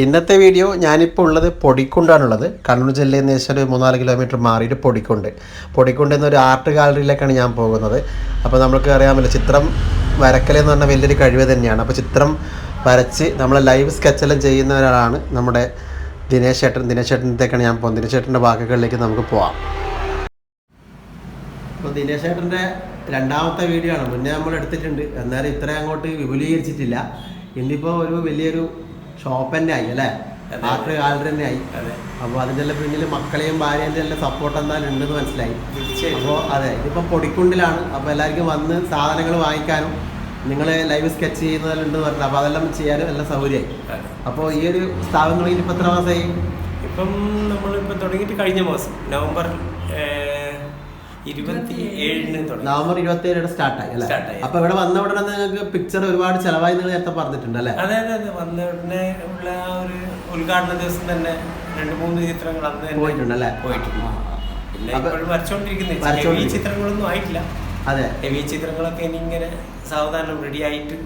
ഇന്നത്തെ വീഡിയോ ഞാനിപ്പോൾ ഉള്ളത് പൊടിക്കുണ്ടാണുള്ളത്. കണ്ണൂർ ജില്ലയിൽ നിന്ന് ഏകദേശം ഒരു മൂന്നാൽ കിലോമീറ്റർ മാറിയിട്ട് പൊടിക്കുണ്ട്. പൊടിക്കുണ്ട് എന്നൊരു ആർട്ട് ഗാലറിയിലേക്കാണ് ഞാൻ പോകുന്നത്. അപ്പോൾ നമുക്ക് അറിയാമല്ലോ ചിത്രം വരക്കലെന്ന് പറഞ്ഞാൽ വലിയൊരു കഴിവ് തന്നെയാണ്. അപ്പോൾ ചിത്രം വരച്ച് നമ്മൾ ലൈവ് സ്കെച്ചെല്ലാം ചെയ്യുന്ന ഒരാളാണ് നമ്മുടെ ദിനേശ് ചേട്ടൻ. ദിനേശ് ചേട്ടനത്തേക്കാണ് ഞാൻ പോകുന്നത്. ദിനേശ് ചേട്ടന്റെ വാക്കുകളിലേക്ക് നമുക്ക് പോവാം. അപ്പോൾ ദിനേശ് ചേട്ടന്റെ രണ്ടാമത്തെ വീഡിയോ ആണ്. മുന്നേ നമ്മൾ എടുത്തിട്ടുണ്ട്. എന്നാലും ഇത്രയും അങ്ങോട്ട് വിപുലീകരിച്ചിട്ടില്ല. ഇന്നിപ്പോൾ ഒരു വലിയൊരു ഷോപ്പ് തന്നെ ആയി അല്ലേ? ആർട്ട് ഗാലറി തന്നെ ആയി അപ്പോൾ അതിന്റെ എല്ലാം പിന്നിൽ മക്കളെയും ഭാര്യേന്റെ എല്ലാം സപ്പോർട്ട് എന്തായാലും ഉണ്ടെന്ന് മനസ്സിലായി. അപ്പോ അപ്പോൾ അതെ ഇതിപ്പോൾ പൊടിക്കുണ്ടിലാണ്. അപ്പോൾ എല്ലാവർക്കും വന്ന് സാധനങ്ങൾ വാങ്ങിക്കാനും നിങ്ങൾ ലൈവ് സ്കെച്ച് ചെയ്യുന്നതെല്ലാം പറഞ്ഞു അപ്പോൾ അതെല്ലാം ചെയ്യാനും എല്ലാം സൗകര്യമായി. അപ്പോൾ ഈ ഒരു സ്ഥാപനങ്ങളിൽ ഇപ്പോൾ എത്ര മാസമായി ഇപ്പം നമ്മളിപ്പോൾ തുടങ്ങിയിട്ട് കഴിഞ്ഞ മാസം നവംബർ നവംബർ ഇരുപത്തി സ്റ്റാർട്ടായി അല്ലേ. അപ്പോൾ ഇവിടെ വന്ന ഉടനെ നിങ്ങൾക്ക് പിക്ചർ ഒരുപാട് ചെലവായി നിങ്ങൾ നേരത്തെ പറഞ്ഞിട്ടുണ്ട് അല്ലേ? അതെ അതെ അതെ. വന്ന ഉടനെ ഉള്ള ഒരു ഉദ്ഘാടന ദിവസം തന്നെ രണ്ട് മൂന്ന് ചിത്രങ്ങൾ അന്ന് പോയിട്ടുണ്ട് അല്ലേ? പോയിട്ടുണ്ട്. പിന്നെ ഇപ്പോഴും ഈ ചിത്രങ്ങളൊന്നും ആയിട്ടില്ല. അതെ. ഹെവി ചിത്രങ്ങളൊക്കെ ഇനി ഇങ്ങനെ സാവധാനം റെഡി ആയിട്ട്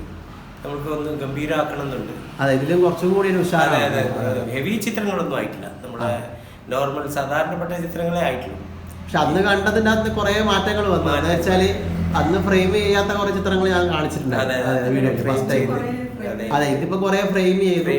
നമുക്ക് ഒന്ന് ഗംഭീരമാക്കണം എന്നുണ്ട് അതെ ഇതിലും കുറച്ചും കൂടി ഒരു ഹെവി ചിത്രങ്ങളൊന്നും ആയിട്ടില്ല. നമ്മുടെ നോർമൽ സാധാരണപ്പെട്ട ചിത്രങ്ങളെ ആയിട്ടുള്ളൂ. പക്ഷെ അന്ന് കണ്ടതിന്റെ അന്ന് കുറെ മാറ്റങ്ങൾ വന്നു. എന്ന് വെച്ചാൽ അന്ന് ഫ്രെയിം ചെയ്യാത്ത കുറെ ചിത്രങ്ങൾ ഞാൻ കാണിച്ചിട്ടുണ്ട്. അതെ, ഇതിപ്പോ കുറെ ഫ്രെയിം ചെയ്തു.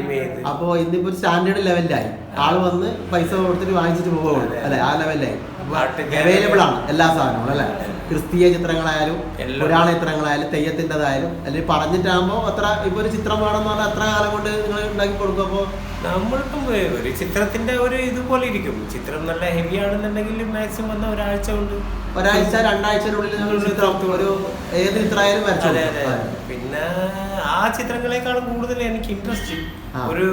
അപ്പൊ ഇന്നിപ്പോ സ്റ്റാൻഡേർഡ് ലെവലിലായി ആൾ വന്ന് പൈസ കൊടുത്തിട്ട് വാങ്ങിച്ചിട്ട് പോകുള്ളൂ. അല്ലെ? ആ ലെവലിലായി. അവൈലബിൾ ആണ്. എല്ലാ സാധനങ്ങളും അല്ലേ? ക്രിസ്തീയ ചിത്രങ്ങളായാലും. പുരാണ ചിത്രങ്ങളായാലും തെയ്യത്തിന്റെതായാലും അല്ലെങ്കിൽ പറഞ്ഞിട്ടാകുമ്പോൾ അത്ര ഇപ്പൊ ഒരു ചിത്രം വേണമെന്ന് പറഞ്ഞാൽ എത്ര കാലം കൊണ്ട് നിങ്ങൾ ഉണ്ടാക്കി കൊടുക്കും. അപ്പോൾ നമ്മളിപ്പം ഒരു ചിത്രത്തിന്റെ ഒരു ഇതുപോലെ ഇരിക്കും. ചിത്രം നല്ല ഹെവി ആണെന്നുണ്ടെങ്കിൽ മാക്സിമം വന്ന ഒരാഴ്ച കൊണ്ട് ഒരാഴ്ച രണ്ടാഴ്ചയുടെ ചിത്രം ഒരു ഏത് ചിത്രമായാലും വരച്ചു പിന്നെ ആ ചിത്രങ്ങളെക്കാളും കൂടുതൽ എനിക്ക് ഇൻട്രസ്റ്റ് ഒരു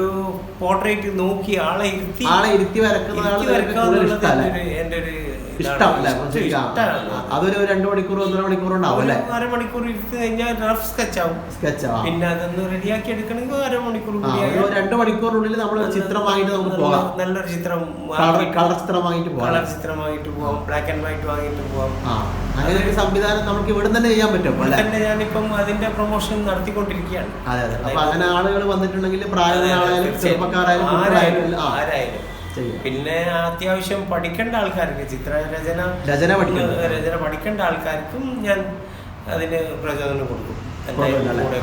പോർട്രേറ്റ് നോക്കി ആളെ ഇരുത്തി ആളെ ഇരുത്തി വരക്കുന്നതാണ് എന്റെ ഒരു ഇഷ്ടമല്ലേ? അതൊരു രണ്ടു മണിക്കൂർ ഒന്നര മണിക്കൂർ ഉണ്ടാവും അരമണിക്കൂർ ഇരുത്തി കഴിഞ്ഞാൽ റഫ് സ്കെച്ച് ആവും. സ്കെച്ച് പിന്നെ അതൊന്ന് റെഡിയാക്കി എടുക്കണമെങ്കിൽ അരമണിക്കൂർ രണ്ടു മണിക്കൂറിനുള്ളിൽ നമ്മൾ ചിത്രം വാങ്ങിട്ട് നമുക്ക് പോകാം. നല്ലൊരു ചിത്രം കളർ ചിത്രം വാങ്ങിട്ട് പോകാം. കളർ ചിത്രം വാങ്ങിട്ട് പോവാം. ബ്ലാക്ക് ആൻഡ് വൈറ്റ് വാങ്ങിയിട്ട് പോവാം. ആ അങ്ങനെ ഒരു സംവിധാനം നമുക്ക് ഇവിടെ തന്നെ ചെയ്യാൻ പറ്റും തന്നെ ഞാനിപ്പം അതിന്റെ പ്രൊമോഷൻ നടത്തിക്കൊണ്ടിരിക്കുകയാണ്. അതെ അതെ. അപ്പൊ അങ്ങനെ ആളുകൾ വന്നിട്ടുണ്ടെങ്കിൽ പ്രായമായ ആളായാലും ചെറുപ്പക്കാരായാലും ആരായാലും. പിന്നെ അത്യാവശ്യം പഠിക്കേണ്ട ആൾക്കാർക്ക് ചിത്രരചന രചന. രചന പഠിക്കേണ്ട ആൾക്കാർക്കും ഞാൻ അതിന് പ്രചോദനം കൊടുക്കും. കൂടെ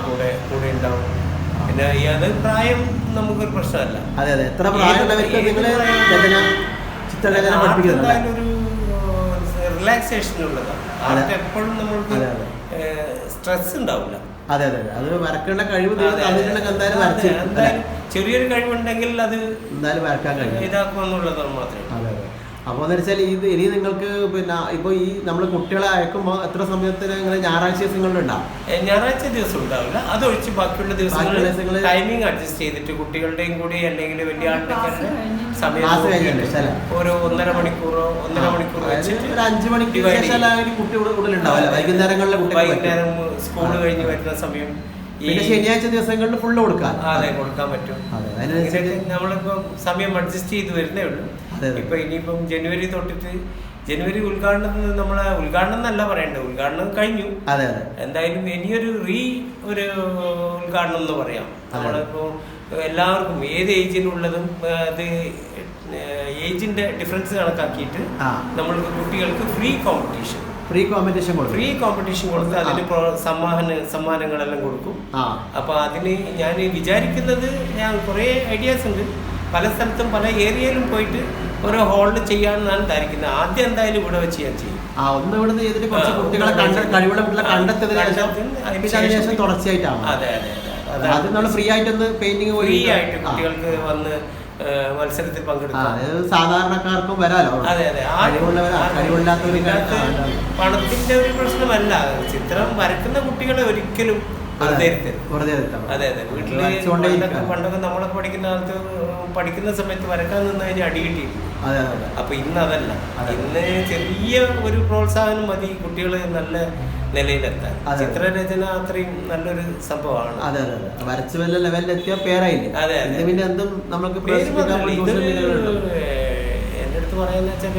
കൂടെ കൂടെ ഉണ്ടാവും. പിന്നെ അത് പ്രായം നമുക്കൊരു പ്രശ്നമല്ല. അതെ അതെ. എത്ര പ്രായം- ചിത്രരചന ഒരു റിലാക്സേഷൻ ഉള്ളതാണ് അതെ. ആർട്ട് എപ്പോഴും നമ്മൾക്ക്. സ്ട്രെസ് ഉണ്ടാവില്ല. അതെ അതെ അത്. വരക്കേണ്ട കഴിവ് എന്തായാലും എന്തായാലും ചെറിയൊരു കഴിവുണ്ടെങ്കിൽ അത് എന്തായാലും വരക്കാൻ കഴിയും. ഇതാക്കുമെന്നുള്ളത് മാത്രമേ അതെ അതെ. അപ്പോൾ എന്ന് വെച്ചാൽ ഇത് ഇനി നിങ്ങൾക്ക് പിന്നെ ഇപ്പോൾ ഈ നമ്മൾ കുട്ടികളെ അയക്കുമ്പോൾ എത്ര സമയത്തിന് നിങ്ങൾ ഞായറാഴ്ച ദിവസങ്ങളിലുണ്ടാവും ഉണ്ടാവും? ഞായറാഴ്ച ദിവസം ഉണ്ടാവില്ല. അത് ഒഴിച്ച് ബാക്കിയുള്ള ദിവസങ്ങളിൽ ടൈമിംഗ് അഡ്ജസ്റ്റ് ചെയ്തിട്ട് കുട്ടികളുടെയും കൂടി അല്ലെങ്കിൽ വലിയ ആൾക്കാരുടെ സമയം. ഒരു ഒന്നര മണിക്കൂറോ ഒന്നര മണിക്കൂറോ ഒരു അഞ്ച് മണിക്കൂർ കുട്ടി ഇവിടെ വൈകുന്നേരങ്ങളിലെ കുട്ടികൾ വൈകുന്നേരം സ്കൂൾ കഴിഞ്ഞ് വരുന്ന സമയം പിന്നെ ശനിയാഴ്ച ദിവസങ്ങളിൽ ഫുള്ള് കൊടുക്കാം അതെ കൊടുക്കാൻ പറ്റും. നമ്മളിപ്പോ സമയം അഡ്ജസ്റ്റ് ചെയ്ത് വരുന്നേ ഉള്ളൂ. ഇപ്പൊ ഇനിയിപ്പം ജനുവരി തൊട്ടിട്ട് ജനുവരി ഉദ്ഘാടനം നമ്മളെ ഉദ്ഘാടനം എന്നല്ല പറയണ്ടത്. ഉദ്ഘാടനം കഴിഞ്ഞു. അതെ അതെ. എന്തായാലും ഇനിയൊരു റീ ഒരു ഉദ്ഘാടനം എന്ന് പറയാം. നമ്മളിപ്പോ എല്ലാവർക്കും ഏത് ഏജിനുള്ളതും ആ, അത് ഏജിന്റെ ഡിഫറൻസ് കണക്കാക്കിയിട്ട് നമ്മൾ നമ്മൾക്ക് കുട്ടികൾക്ക് ഫ്രീ കോമ്പറ്റീഷൻ ഫ്രീ കോമ്പറ്റീഷൻ കൊടുക്കും ഫ്രീ കോമ്പറ്റീഷൻ കൊടുത്ത് അതിന് സമ്മാന സമ്മാനങ്ങളെല്ലാം കൊടുക്കും. അപ്പൊ അപ്പോൾ അതിന് ഞാൻ വിചാരിക്കുന്നത് ഞാൻ കുറേ ഐഡിയാസ് ഉണ്ട്. പല സ്ഥലത്തും പല ഏരിയയിലും പോയിട്ട് ഓരോ ഹാളിൽ ചെയ്യാമെന്നാണ് ധരിക്കുന്നത്. ആദ്യം എന്തായാലും ഇവിടെ വെച്ച് ഞാൻ ചെയ്യും. ആ ഒന്ന് ഇവിടുന്ന് ചെയ്തിട്ട് കുറച്ച് കുട്ടികളെ കഴിവുള്ള കുട്ടികളെ കണ്ടെത്തിയതിനു ശേഷം തുടർച്ചയായിട്ടാണ്. അതെ അതെ അതെ. അത് നമ്മൾ ഫ്രീ ആയിട്ടൊന്ന് പെയിന്റിങ് ഫ്രീ ആയിട്ട് കുട്ടികൾക്ക് വന്ന് മത്സരത്തിൽ പങ്കെടുക്കാം. സാധാരണക്കാർക്കും വരാലോ? അതെ അതെ. പണത്തിന്റെ ഒരു പ്രശ്നമല്ല. ചിത്രം വരക്കുന്ന കുട്ടികളെ ഒരിക്കലും വെറുതെ. അതെ അതെ. വീട്ടിൽ പണ്ടൊക്കെ നമ്മളൊക്കെ പഠിക്കുന്ന കാലത്ത് പഠിക്കുന്ന സമയത്ത് വരക്കാൻ നിന്ന് കഴിഞ്ഞാൽ അടി കിട്ടി അപ്പൊ ഇന്ന് അതല്ല. അതെ. ഇന്ന് ചെറിയ ഒരു പ്രോത്സാഹനം മതി കുട്ടികൾ നല്ല നിലയിലെത്താൻ. ചിത്രരചന അത്രയും നല്ലൊരു സംഭവമാണ്. അതെ അതെ വരച്ചു വല്ല ലെവലിലെത്തിയ പേരായില്ലേ? അതെ, പിന്നെ എന്തും നമുക്ക് എന്റെ അടുത്ത് പറയാന്ന് വെച്ചാൽ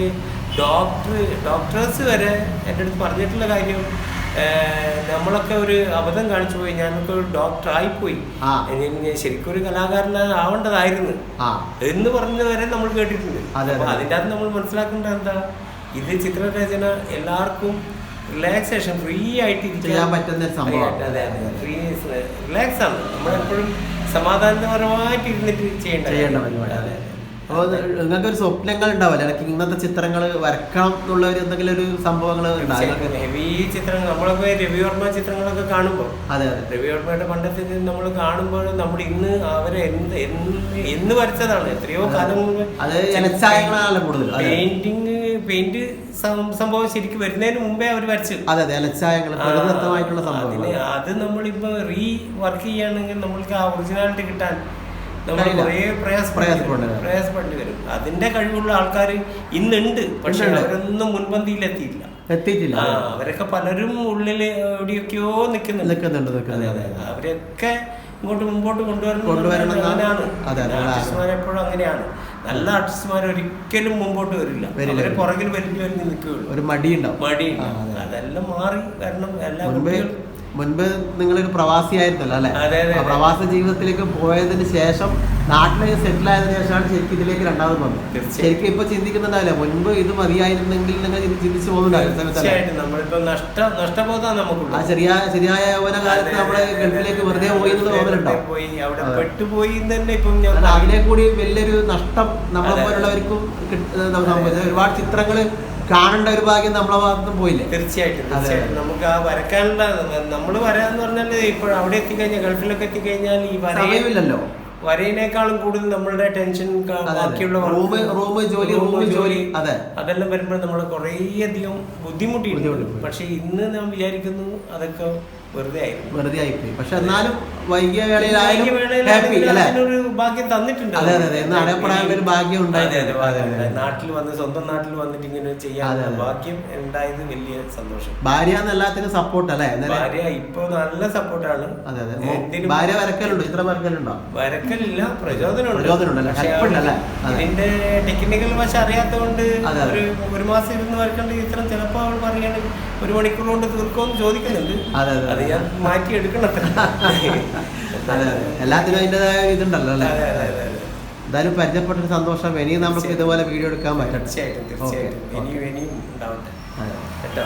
ഡോക്ടർ ഡോക്ടേഴ്സ് വരെ എന്റെ അടുത്ത് പറഞ്ഞിട്ടുള്ള കാര്യം നമ്മളൊക്കെ ഒരു അബദ്ധം കാണിച്ചു പോയി. ഞാനൊക്കെ ഒരു ഡോക്ടർ ആയിപ്പോയി. ശരിക്കും ഒരു കലാകാരനാവേണ്ടതായിരുന്നു ആ. എന്ന് പറഞ്ഞവരെ നമ്മൾ കേട്ടിട്ടുണ്ട്. അപ്പൊ അതെ. അതിന്റെ അകത്ത് നമ്മൾ മനസ്സിലാക്കേണ്ടത് എന്താ? ഇത് ചിത്രരചന എല്ലാവർക്കും റിലാക്സേഷൻ ഫ്രീ ആയിട്ട് ചെയ്യാൻ പറ്റുന്ന ഫ്രീ റിലാക്സ് ആണ്. നമ്മളെപ്പോഴും സമാധാനപരമായിട്ട് ഇരുന്നിട്ട് ചെയ്യേണ്ട ചെയ്യേണ്ട. പരിപാടി. അപ്പോൾ നിങ്ങൾക്ക് ഒരു സ്വപ്നങ്ങൾ ഉണ്ടാവില്ല എനിക്ക് ഇന്നത്തെ ചിത്രങ്ങൾ വരക്കണം എന്നുള്ള ഒരു എന്തെങ്കിലും ഒരു സംഭവങ്ങൾ ഹെവി ചിത്രങ്ങൾ നമ്മളൊക്കെ രവിവർമ്മ ചിത്രങ്ങളൊക്കെ കാണുമ്പോൾ അതെ അതെ. രവിവർമ്മയുടെ പണ്ടത്തെ നമ്മൾ കാണുമ്പോൾ നമ്മൾ ഇന്ന് അവരെ എന്ത് എന്ന് വരച്ചതാണ്. എത്രയോ കാലം അത് കൂടുതൽ പെയിന്റിങ് പെയിന്റ് സംഭവം ശരിക്കും വരുന്നതിന് മുമ്പേ അവർ വരച്ചു. അതെ അതെ. ഇലച്ചായങ്ങൾ പ്രകൃതിദത്തമായിട്ടുള്ള സംഭവം അത് നമ്മളിപ്പോ റീ വർക്ക് ചെയ്യുകയാണെങ്കിൽ നമ്മൾക്ക് ആ ഒറിജിനാലിറ്റി കിട്ടാൻ നമ്മൾ കുറേ വരും. അതിന്റെ കഴിവുള്ള ആൾക്കാർ ഇന്നുണ്ട് പക്ഷെ അവരൊന്നും മുൻപന്തിയിൽ എത്തിയില്ല എത്തിയിട്ടില്ല. അവരൊക്കെ പലരും ഉള്ളിൽ എവിടെയൊക്കെയോ നിൽക്കുന്നുണ്ട്. നിൽക്കുന്നുണ്ട് അതെ അതെ. അവരൊക്കെ ഇങ്ങോട്ട് മുമ്പോട്ട് കൊണ്ടുവരണം കൊണ്ടുവരണം. ആർട്ടിസ്റ്റ്മാർ എപ്പോഴും അങ്ങനെയാണ്. നല്ല ആർട്ടിസ്റ്റ്മാർ ഒരിക്കലും മുമ്പോട്ട് വരില്ല. അവർ പുറകിൽ വലിഞ്ഞു വലിഞ്ഞ് നിൽക്കുകയുള്ളൂ. ഒരു മടിയുണ്ടാവും. മടി ആ, അതെ. അതെല്ലാം മാറി വരണം. എല്ലാ മുൻപ് നിങ്ങളൊരു പ്രവാസിയായിരുന്നല്ലോ അല്ലെ. പ്രവാസ ജീവിതത്തിലേക്ക് പോയതിന് ശേഷം നാട്ടിലേക്ക് സെറ്റിൽ ആയതിനു ശേഷമാണ് ശരിക്കും ഇതിലേക്ക് രണ്ടാമത് വന്നത്. ശരിക്കും ഇപ്പൊ ചിന്തിക്കുന്നുണ്ടാവില്ല? മുൻപ് ഇത് മതിയായിരുന്നെങ്കിൽ നിങ്ങൾ ചിന്തിച്ചു? തീർച്ചയായിട്ടും. നമ്മളിപ്പോ നഷ്ട നഷ്ടബോധം ആ ശരിയായ ശരിയായ യൗവന കാലത്ത് നമ്മൾ ഗൾഫിലേക്ക് വെറുതെ പോയി എന്ന് തോന്നലുണ്ടോ പെട്ടുപോയി തന്നെ ഇപ്പം അതിനെ കൂടി വലിയൊരു നഷ്ടം നമ്മളെ. പോലുള്ളവർക്കും ഒരുപാട് ചിത്രങ്ങൾ കാണേണ്ട ഒരു ഭാഗ്യം നമ്മളെ ഭാഗത്തും പോയില്ലേ തീർച്ചയായിട്ടും. തീർച്ചയായിട്ടും നമുക്ക് ആ വരക്കാനുള്ള നമ്മൾ വരാന്ന് പറഞ്ഞാൽ ഇപ്പോൾ അവിടെ എത്തിക്കഴിഞ്ഞാൽ ഗൾഫിലൊക്കെ എത്തിക്കഴിഞ്ഞാൽ ഈ വരയില്ലല്ലോ വരയിനേക്കാളും കൂടുതൽ നമ്മളുടെ ടെൻഷൻ. ബാക്കിയുള്ള റൂം റൂം ജോലി റൂമ് ജോലി അതെ അതെല്ലാം വരുമ്പോൾ നമ്മൾ കുറേയധികം ബുദ്ധിമുട്ടിയിട്ടുണ്ട് ബുദ്ധിമുട്ടി. പക്ഷെ ഇന്ന് ഞാൻ വിചാരിക്കുന്നു അതൊക്കെ വെറുതെ ആയിപ്പോയി. പക്ഷെ എന്നാലും വൈകിയ വേളയിലായാലും ഹാപ്പി അല്ലേ? ഭാഗ്യം തന്നിട്ടുണ്ട്. അതെ, അതെ, അതെ. അറിയപ്പെടാൻ ഒരു ഭാഗ്യം അതെ. നാട്ടിൽ വന്ന് സ്വന്തം നാട്ടിൽ വന്നിട്ട് ഇങ്ങനെ ചെയ്യാൻ ഭാഗ്യം ഉണ്ടായത് വലിയ സന്തോഷം. ഭാര്യ എന്ന് എല്ലാത്തിനും സപ്പോർട്ട് അല്ലേ? ഭാര്യ ഇപ്പൊ നല്ല സപ്പോർട്ടാണ് അതെ അതെ. ഭാര്യ വരക്കലുണ്ടോ? ചിത്രം വരക്കലുണ്ടോ? വരക്കലില്ല പ്രചോദനമുണ്ട്. അതിന്റെ ടെക്നിക്കൽ വശം അറിയാത്തതുകൊണ്ട്. ഒരു ഒരു മാസം ഇരുന്ന് വരക്കേണ്ട ചിത്രം ചിലപ്പോ അവൾ പറയുകയാണെങ്കിൽ ഒരു മണിക്കൂർ കൊണ്ട് തീർക്കുമെന്ന് ചോദിക്കുന്നുണ്ട്. അതെ, അതെ. അത് ഞാൻ മാറ്റി എടുക്കണം അതെ. എല്ലാത്തിനും അതിന്റെതായ ഇതുണ്ടല്ലോ അല്ലേ. എന്തായാലും പരിചയപ്പെട്ട സന്തോഷം. ഇനിയും നമുക്ക് ഇതുപോലെ വീഡിയോ എടുക്കാൻ പറ്റും. തീർച്ചയായിട്ടും തീർച്ചയായിട്ടും. ഇനിയും ഇനിയും ഉണ്ടാവട്ടെ. കേട്ടോ?